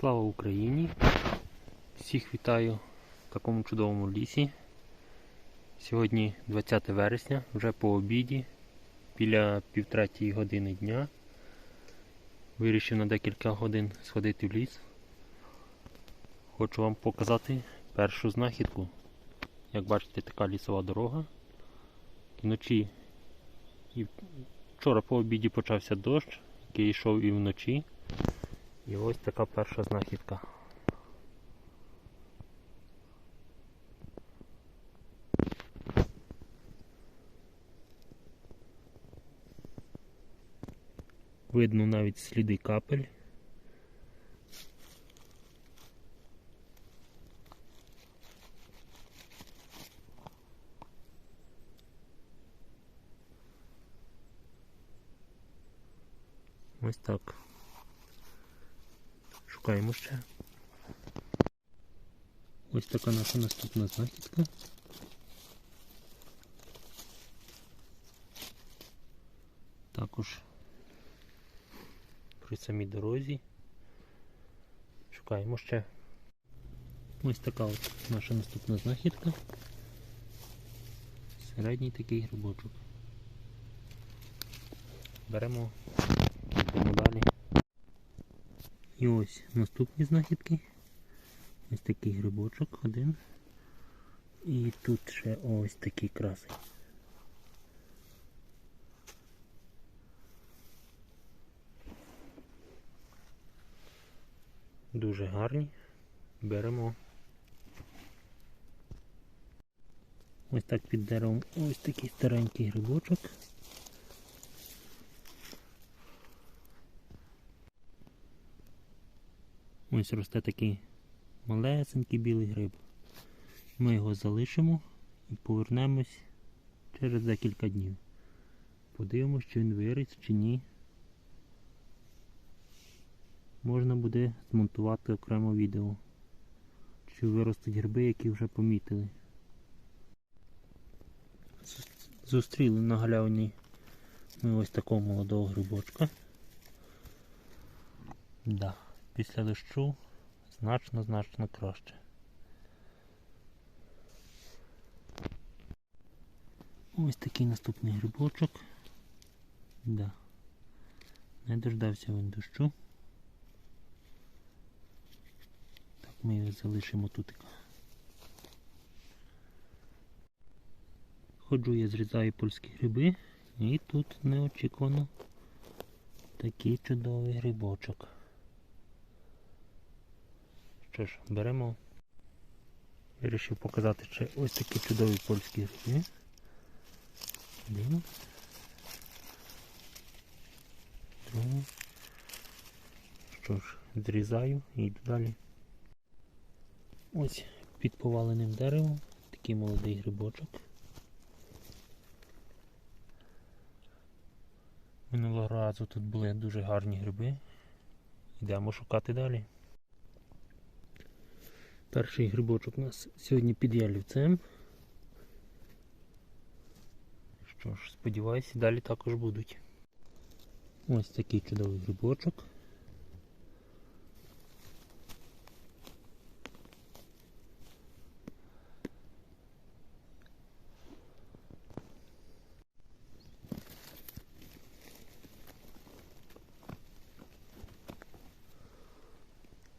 Слава Україні! Всіх вітаю в такому чудовому лісі. Сьогодні 20 вересня, вже по обіді, біля півтретьої години дня. Вирішив на декілька годин сходити в ліс. Хочу вам показати першу знахідку. Як бачите, така лісова дорога. Вночі і вчора по обіді почався дощ, який йшов і вночі. І ось така перша знахідка. Видно навіть сліди капель. Ось так. Шукаємо ще. Ось така наша наступна знахідка. Також при самій дорозі. Шукаємо ще. Ось така от наша наступна знахідка. Середній такий грибочок. Беремо. І ось наступні знахідки. Ось такий грибочок один. І тут ще ось такий красень. Дуже гарні. Беремо. Ось так під деревом ось такий старенький грибочок. Ось росте такий малесенький білий гриб. Ми його залишимо і повернемось через декілька днів. Подивимось, чи він виріс, чи ні. Можна буде змонтувати окремо відео. Чи виростуть гриби, які вже помітили. Зустріли на галявині ми ось такого молодого грибочка. Да після дощу значно-значно краще. Ось такий наступний грибочок. Да. Не дождався він дощу. Так, ми його залишимо тут. Ходжу я зрізаю польські гриби і тут неочікувано такий чудовий грибочок. Що ж, беремо. Вирішив показати ще ось такі чудові польські гриби. Один. Другий. Що ж, зрізаю і йду далі. Ось під поваленим деревом такий молодий грибочок. Минулого разу тут були дуже гарні гриби. Йдемо шукати далі. Перший грибочок у нас сьогодні під ялівцем. Що ж, сподіваюся, далі також будуть. Ось такий чудовий грибочок.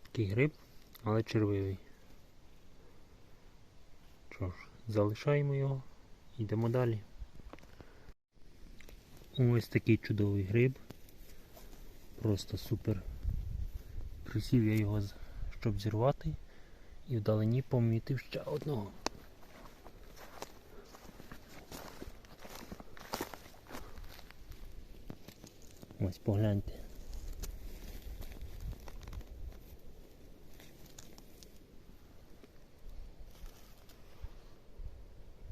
Такий гриб, але червивий. Що ж, залишаємо його, йдемо далі. Ось такий чудовий гриб. Просто супер. Присів я його, щоб зірвати, і вдалині помітив ще одного. Ось погляньте.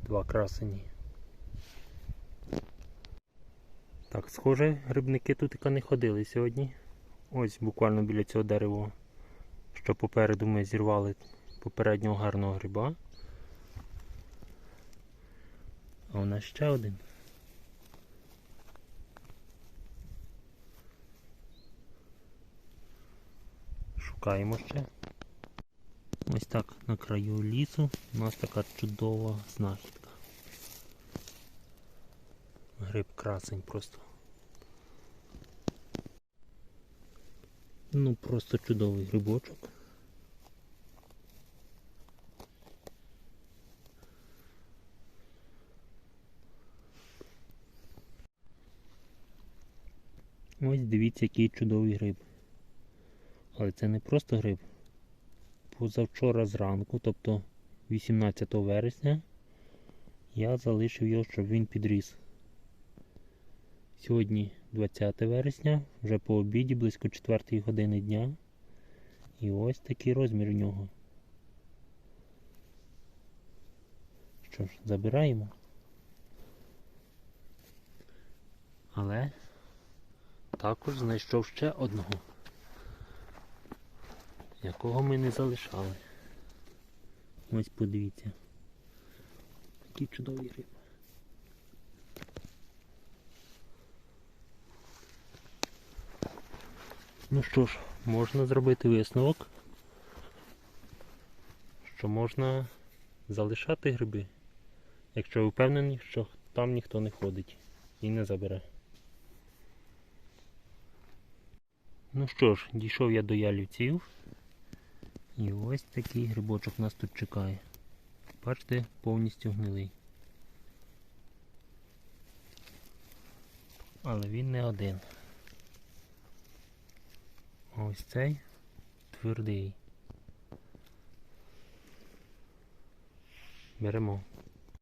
Два красені. Так, схоже, грибники тут і не ходили сьогодні. Ось буквально біля цього дерева, що попереду ми зірвали попереднього гарного гриба. А у нас ще один. Шукаємо ще. Ось так на краю лісу у нас така чудова знахідка. Гриб красень просто. Ну просто чудовий грибочок. Ось дивіться, який чудовий гриб. Але це не просто гриб. Позавчора зранку, тобто 18 вересня, я залишив його, щоб він підріс. Сьогодні 20 вересня, вже по обіді, близько 4 години дня. І ось такий розмір у нього. Що ж, забираємо. Але також знайшов ще одного, якого ми не залишали. Ось подивіться. Який чудовий риб. Ну що ж, можна зробити висновок, що можна залишати гриби, якщо впевнені, що там ніхто не ходить і не забере. Ну що ж, дійшов я до ялівців. І ось такий грибочок нас тут чекає. Бачите, повністю гнилий. Але він не один. Ось цей твердий. Беремо.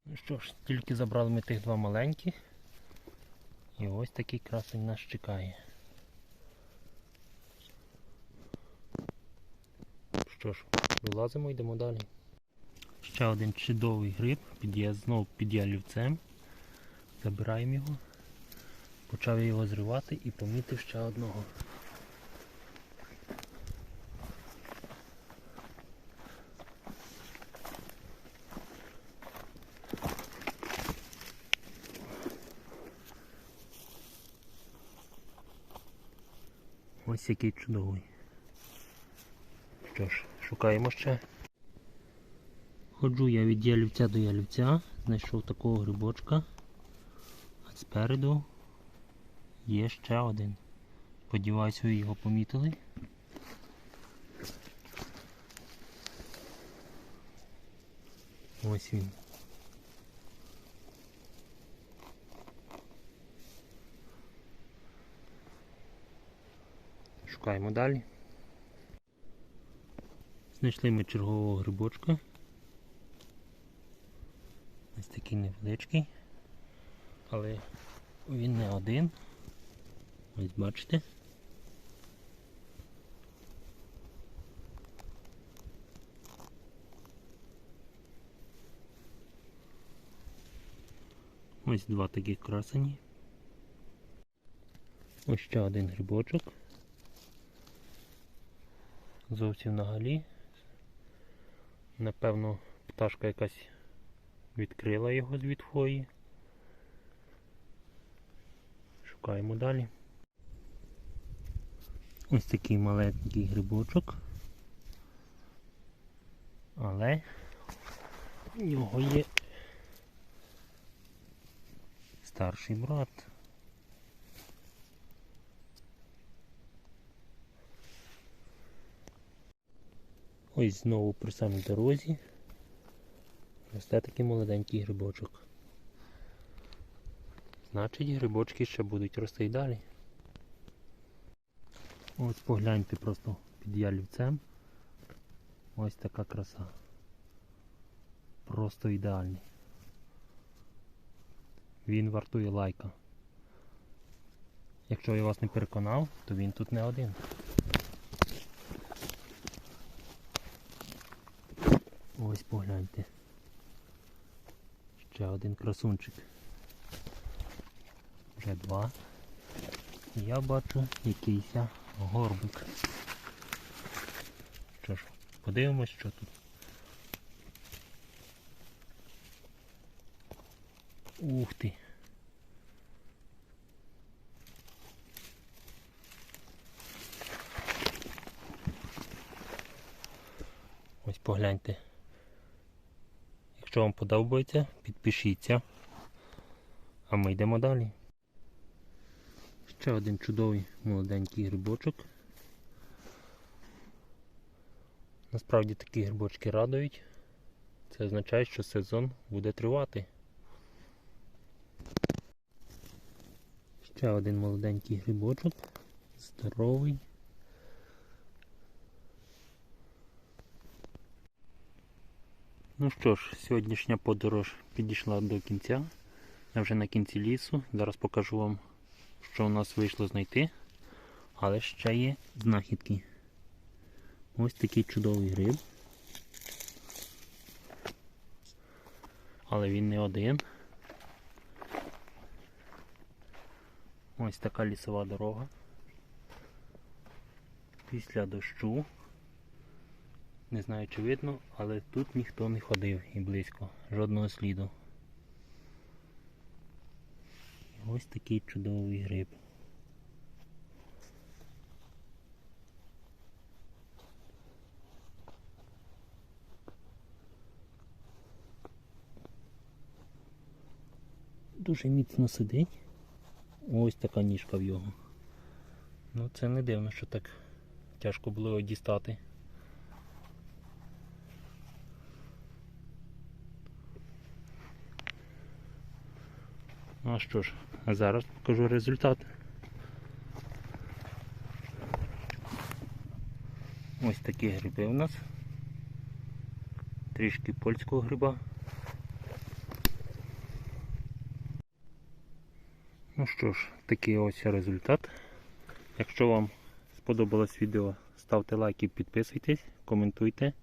Ну що ж, тільки забрали ми тих два маленьких. І ось такий красень нас чекає. Що ж, вилазимо, йдемо далі. Ще один чудовий гриб, під, я- знову під ялівцем. Забираємо його. Почав я його зривати і помітив ще одного. Ось який чудовий. Що ж, шукаємо ще. Ходжу я від ялівця до ялівця, знайшов такого грибочка, а спереду є ще один. Сподіваюсь, ви його помітили. Ось він. Шукаємо далі. Знайшли ми чергового грибочка. Ось такий невеличкий. Але він не один. Ось бачите. Ось два таких красені. Ось ще один грибочок. Зовсім на галі. Напевно, пташка якась відкрила його з відхої. Шукаємо далі. Ось такий маленький грибочок. Але в нього є старший брат. Ось знову при самій дорозі росте такий молоденький грибочок. Значить грибочки ще будуть рости й далі. Ось погляньте просто під ялівцем. Ось така краса. Просто ідеальний. Він вартує лайка. Якщо я вас не переконав, то він тут не один. Ось погляньте. Ще один красунчик. Вже два. Я бачу якийсь горбик. Що ж, подивимось, що тут. Ух ти! Ось погляньте. Якщо вам подобається, підпишіться. А ми йдемо далі. Ще один чудовий молоденький грибочок. Насправді такі грибочки радують. Це означає, що сезон буде тривати. Ще один молоденький грибочок. Здоровий. Ну що ж, сьогоднішня подорож підійшла до кінця. Я вже на кінці лісу. Зараз покажу вам, що у нас вийшло знайти. Але ще є знахідки. Ось такий чудовий гриб. Але він не один. Ось така лісова дорога. Після дощу. Не знаю чи видно, але тут ніхто не ходив і близько, жодного сліду. Ось такий чудовий гриб. Дуже міцно сидить. Ось така ніжка в його. Ну це не дивно, що так тяжко було його дістати. Ну що ж, зараз покажу результат. Ось такі гриби у нас. Трішки польського гриба. Ну що ж, такий ось результат. Якщо вам сподобалось відео, ставте лайки, підписуйтесь, коментуйте.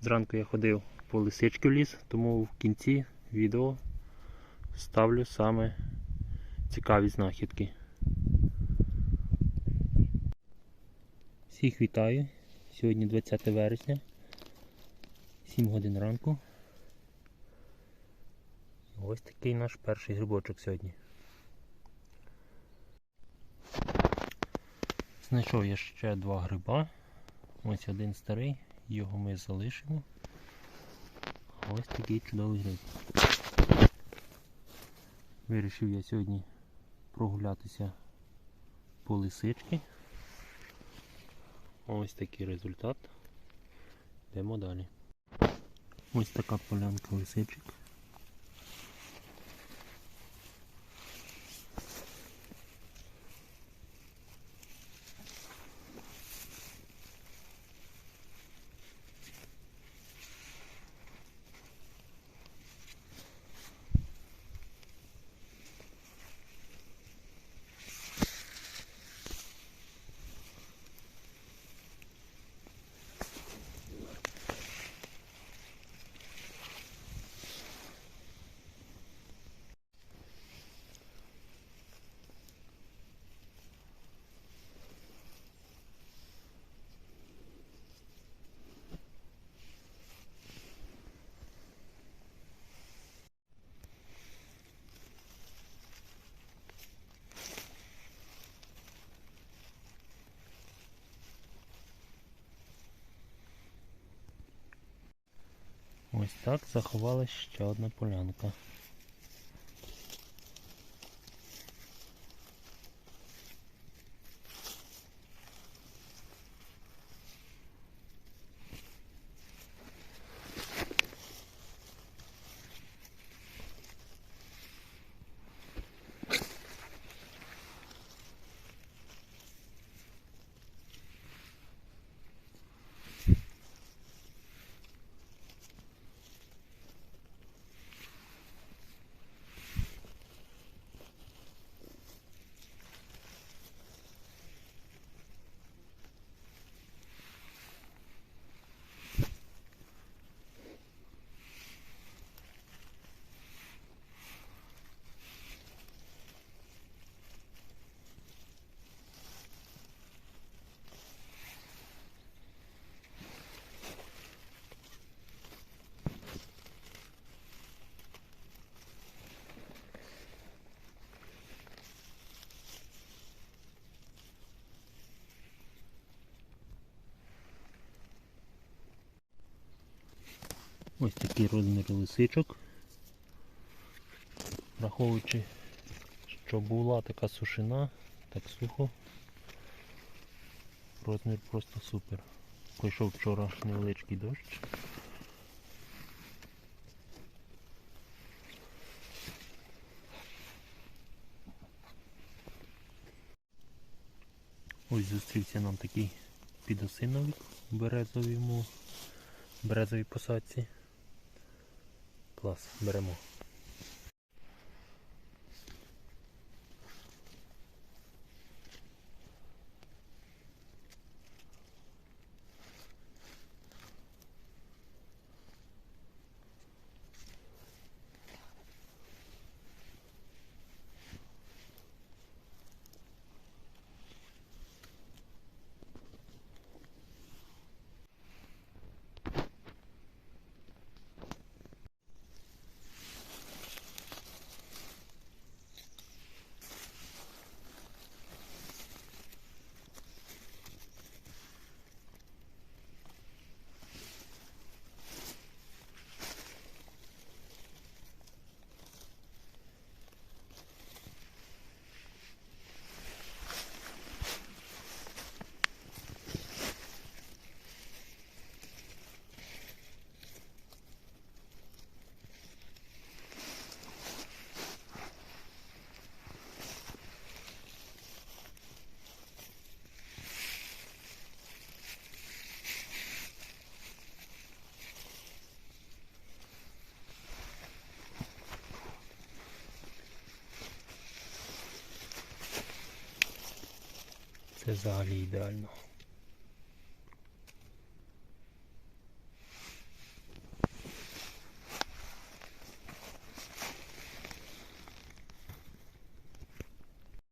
Зранку я ходив по лисички в ліс, тому в кінці відео ставлю саме цікаві знахідки. Всіх вітаю. Сьогодні 20 вересня, 7 годин ранку. Ось такий наш перший грибочок сьогодні. Знайшов я ще два гриба. Ось один старий, його ми залишимо. Ось такий чудовий гриб. Вирішив я сьогодні прогулятися по лисички. Ось такий результат. Йдемо далі. Ось така полянка лисичок. Ось так заховалась ще одна полянка. Ось такий розмір лисичок. Враховуючи, що була така сушина, так сухо. Розмір просто супер. Пройшов вчора невеличкий дощ. Ось зустрівся нам такий підосиновик в березовому, березовій посадці. Клас, беремо. César Lidl.